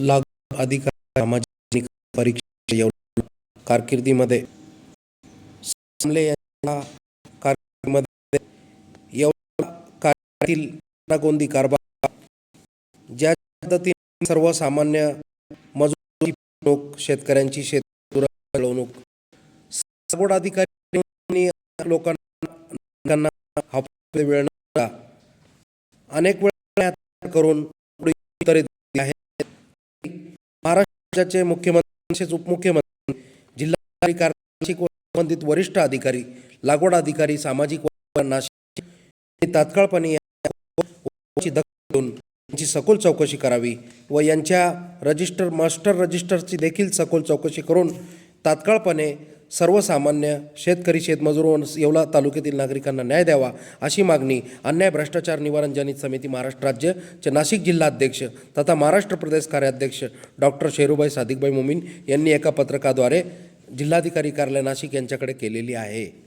लागू अधिकार सामाजिक परीक्षा एवढ्या कारकिर्दीमध्ये यांच्या कारकिर्दीमध्ये कार्यातील गोंदी कारभार ज्या पद्धतीने सर्वसामान्य मजूर फसवणूक शेतकऱ्यांची शेतकऱ्यांची सगोड अधिकारी लोकांना वेळ नव्हता अनेक वेळा करून महाराष्ट्राचे मुख्यमंत्री तसेच उपमुख्यमंत्री जिल्हाधिकारी कार्यालयाशी संबंधित वरिष्ठ अधिकारी लागवड अधिकारी सामाजिक नाशिक तात्काळपणे दखल घेऊन यांची सखोल चौकशी करावी व यांच्या रजिस्टर मास्टर रजिस्टरची देखील सखोल चौकशी करून तात्काळपणे सर्वसामान्य शेतकरी शेतमजूर व येवला तालुक्यातील नागरिकांना न्याय द्यावा अशी मागणी अन्याय भ्रष्टाचार निवारण जनित समिती महाराष्ट्र राज्यचे नाशिक जिल्हाध्यक्ष तथा महाराष्ट्र प्रदेश कार्याध्यक्ष डॉक्टर शेरूभाई सादिकबाई मोमीन यांनी एका पत्रकाद्वारे जिल्हाधिकारी कार्यालय नाशिक यांच्याकडे केलेली आहे.